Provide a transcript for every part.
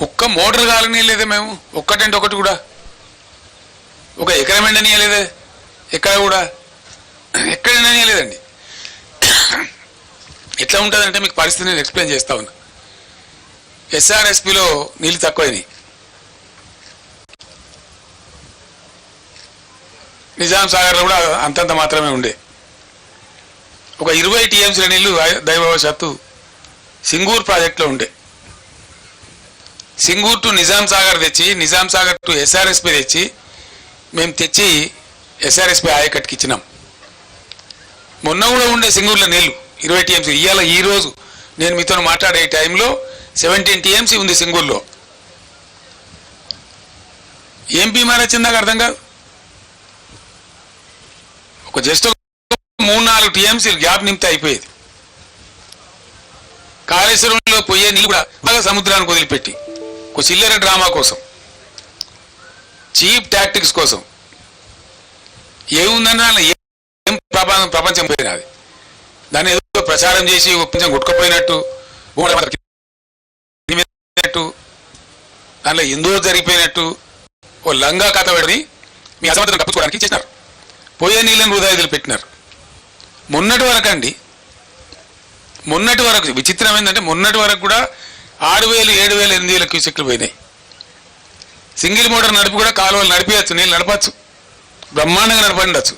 ఒక్క motor colony లేదే మేము. ఒక్కటంటే ఒకటి కూడా. ఒక ఎకరం ఎండనీయలేదే ఎక్కడ కూడా. ఎక్కడ ఎండనీయలేదండి ఎట్లా ఉంటుందంటే మీకు పరిస్థితి నేను ఎక్స్ప్లెయిన్ చేస్తా ఉన్నా. ఎస్ఆర్ఎస్పిలో నీళ్ళు తక్కువైనాయి. నిజాం సాగర్లో కూడా అంతంత మాత్రమే ఉండే. ఒక ఇరవై టీఎంసీల నీళ్ళు దైవవశాత్తు సింగూర్ ప్రాజెక్టులో ఉండే. సింగూర్ టు నిజాం సాగర్ తెచ్చి నిజాం సాగర్ టు ఎస్ఆర్ఎస్పి తెచ్చి మేము తెచ్చి ఎస్ఆర్ఎస్పి ఆయకట్టుకి ఇచ్చినాం. మొన్న కూడా ఉండే సింగూర్లో నీళ్ళు ఇరవై టీఎంసీ. ఇవాళ ఈ రోజు నేను మీతో మాట్లాడే టైంలో సెవెంటీన్ టీఎంసీ ఉంది సింగూర్లో. ఏం బీమార్ వచ్చింది అర్థం కాదు. ఒక జస్ట్ మూడు నాలుగు టీఎంసీలు గ్యాప్ నింపితే అయిపోయేది. కాళేశ్వరంలో పోయే నీళ్ళు కూడా బాగా సముద్రానికి వదిలిపెట్టి. చిల్లర డ్రామా కోసం. చీప్ టాక్టిక్స్ కోసం. ఏముందన్నా ఏం ప్రపంచం ప్రపంచం పోయినది దాన్ని ఏదో ప్రచారం చేసి కొంచెం గుట్టుకుపోయినట్టు దాంట్లో దానిలో ఎందో జరిగిపోయినట్టు ఓ లంగా కథ పెడి మీ అసమర్థం తప్పించుకోవడానికి చేసినారు. పోయే నీళ్ళని వృధా పెట్టినారు. మొన్నటి వరకు అండి మొన్నటి వరకు విచిత్రం ఏంటంటే మొన్నటి వరకు కూడా ఆరు వేలు ఏడు వేలు ఎనిమిది వేల క్యూసెక్లు పోయినాయి. సింగిల్ మోటార్ నడిపి కూడా కాలువలు నడిపించచ్చు నీళ్ళు నడపచ్చు. బ్రహ్మాండంగా నడపండొచ్చు.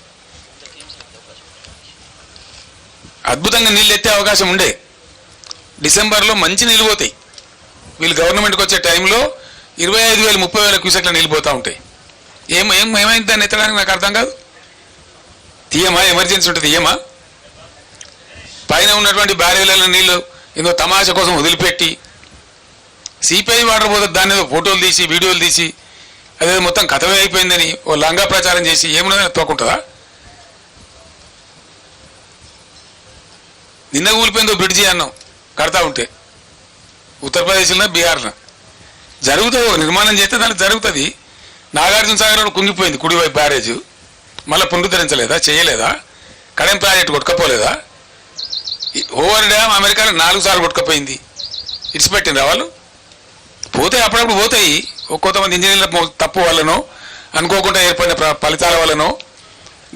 అద్భుతంగా నీళ్ళు ఎత్తే అవకాశం ఉండే. డిసెంబర్లో మంచి నీళ్ళు పోతాయి. వీళ్ళు గవర్నమెంట్కి వచ్చే టైంలో ఇరవై ఐదు వేలు ముప్పై వేల క్యూసెక్ల నీళ్ళు పోతూ ఉంటాయి. ఏం ఏం ఏమైంది దాన్ని ఎత్తడానికి నాకు అర్థం కాదు. తీయమా? ఎమర్జెన్సీ ఉంటుంది తీయమా? పైన ఉన్నటువంటి బ్యారీలలో నీళ్ళు ఏదో తమాష కోసం వదిలిపెట్టి సిపిఐ వాటర్ పోతే దాని ఏదో ఫోటోలు తీసి వీడియోలు తీసి అదే మొత్తం కథమే అయిపోయిందని ఓ లంగా ప్రచారం చేసి ఏమున్నదని తోకుంటుందా? నిన్న కూలిపోయిందో బ్రిడ్జి అన్నాం కడతా ఉంటే. ఉత్తరప్రదేశ్లో బీహార్లో జరుగుతుంది ఓ నిర్మాణం చేస్తే దానికి జరుగుతుంది. నాగార్జున సాగర్ కుంగిపోయింది కుడివైపు బ్యారేజ్. మళ్ళీ పునరుద్ధరించలేదా చేయలేదా? కడెం ప్రాజెక్ట్ కొట్టుకపోలేదా? ఓవర్ డ్యామ్ అమెరికాలో నాలుగు సార్లు కొట్టుకపోయింది. ఇడిచిపెట్టింది వాళ్ళు? పోతే అప్పుడప్పుడు పోతాయి. కొంతమంది ఇంజనీర్ల తప్పు వల్లనో అనుకోకుండా ఏర్పడిన ఫలితాల వల్లనో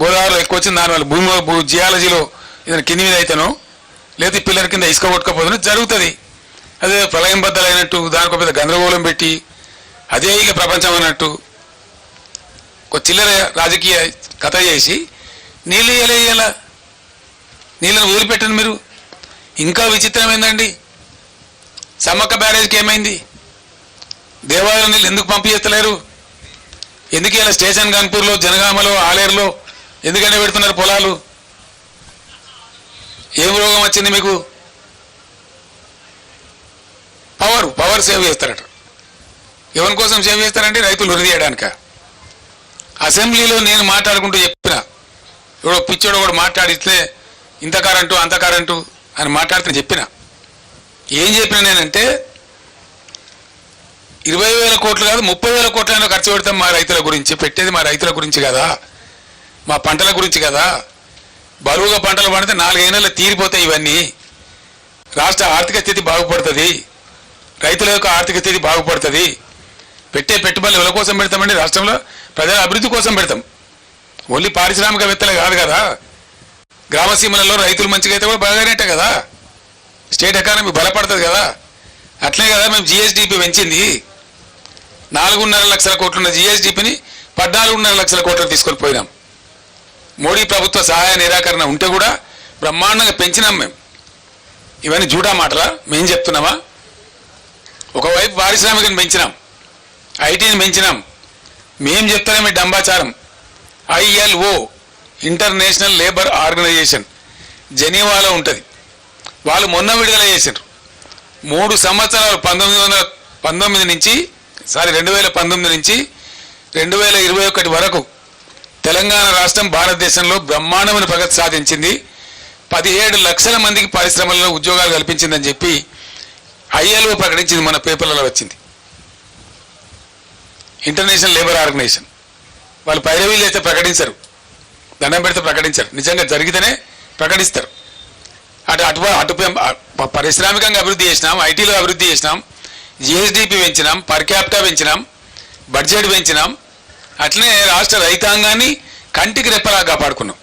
గోదావరిలో ఎక్కువ వచ్చింది దానివల్ల భూమి భూ- జియాలజీలో ఏదైనా కింది మీద అయితేనో లేదా పిల్లల కింద ఇసుక కొట్టుకపోతేనో జరుగుతుంది. అదే ప్రళయం బద్దలైనట్టు దానికి ఒక పెద్ద గందరగోళం పెట్టి అదే ఇక ప్రపంచం అన్నట్టు ఒక చిల్లర రాజకీయ కథ చేసి నీళ్ళు ఇయ్యలే? నీళ్ళని వదిలిపెట్టండి మీరు. ఇంకా విచిత్రం ఏందండి సమ్మక్క బ్యారేజ్కి ఏమైంది? దేవాలయం నీళ్ళు ఎందుకు పంపించలేరు ఎందుకు ఇలా స్టేషన్ కాన్పూర్లో జనగామలో ఆలేరులో ఎందుకంటే పెడుతున్నారు పొలాలు? ఏం రోగం వచ్చింది మీకు? పవర్ పవర్ సేవ్ చేస్తారట. ఎవరి కోసం సేవ్ చేస్తారంటే రైతులు ఉరిదీయడానిక అసెంబ్లీలో నేను మాట్లాడుకుంటూ చెప్పిన ఎవడో పిచ్చోడు కూడా మాట్లాడిస్తే ఇంత కరెంటు అంత కరెంటు అని మాట్లాడితే చెప్పిన. ఏం చెప్పిన నేనంటే ఇరవై వేల కోట్లు కాదు ముప్పై వేల కోట్లైనా ఖర్చు పెడతాం మా రైతుల గురించి. పెట్టేది మా రైతుల గురించి కదా. మా పంటల గురించి కదా. బరువుగా పంటలు పండితే నాలుగైనా తీరిపోతాయి ఇవన్నీ. రాష్ట్ర ఆర్థిక స్థితి బాగుపడుతుంది. రైతుల యొక్క ఆర్థిక స్థితి బాగుపడుతుంది. పెట్టే పెట్టుబడులు ఎవరి కోసం పెడతామండి? రాష్ట్రంలో ప్రజల అభివృద్ధి కోసం పెడతాం. ఓన్లీ పారిశ్రామికవేత్తలే కాదు కదా. గ్రామసీమలలో రైతులు మంచిగా అయితే కూడా బాగానేటే కదా. స్టేట్ ఎకానమీ బలపడుతుంది కదా. అట్లే కదా మేము జిఎస్డిపి పెంచింది. నాలుగున్నర లక్షల కోట్లున్న జిఎస్డిపిని పద్నాలుగున్నర లక్షల కోట్లు తీసుకొని పోయినాం. మోడీ ప్రభుత్వ సహాయ నిరాకరణ ఉంటే కూడా బ్రహ్మాండంగా పెంచినాం మేము. ఇవన్నీ జూటా మాటలా? మేం చెప్తున్నామా? ఒకవైపు పారిశ్రామికను పెంచినాం. ఐటీని పెంచినాం. మేం చెప్తానే డంబాచారం. ఐఎల్ఓ ఇంటర్నేషనల్ లేబర్ ఆర్గనైజేషన్ జెనీవాలో ఉంటుంది. వాళ్ళు మొన్న విడుదల చేశారు మూడు సంవత్సరాలు పంతొమ్మిది వందల పంతొమ్మిది నుంచి సారీ రెండు వేల పంతొమ్మిది నుంచి రెండు వేల ఇరవై ఒకటి వరకు తెలంగాణ రాష్ట్రం భారతదేశంలో బ్రహ్మాండమైన ప్రగతి సాధించింది. పదిహేడు లక్షల మందికి పరిశ్రమల్లో ఉద్యోగాలు కల్పించిందని చెప్పి ఐఎల్ఓ ప్రకటించింది మన పేపర్లలో వచ్చింది. ఇంటర్నేషనల్ లేబర్ ఆర్గనైజేషన్ వాళ్ళు పైరవీలు అయితే ప్రకటించరు. దండం పెడితే ప్రకటించరు. నిజంగా జరిగితేనే ప్రకటిస్తారు. అటు అటు అటు పారిశ్రామికంగా అభివృద్ధి చేసినాం ఐటీలో అభివృద్ధి చేసినాం. జిఎస్డిపి పెంచినాం పర్ క్యాపిటా పెంచినాం బడ్జెట్ పెంచినాం. అట్లనే రాష్ట్ర రైతాంగాన్ని కంటికి రెప్పలా కాపాడుకున్నాం.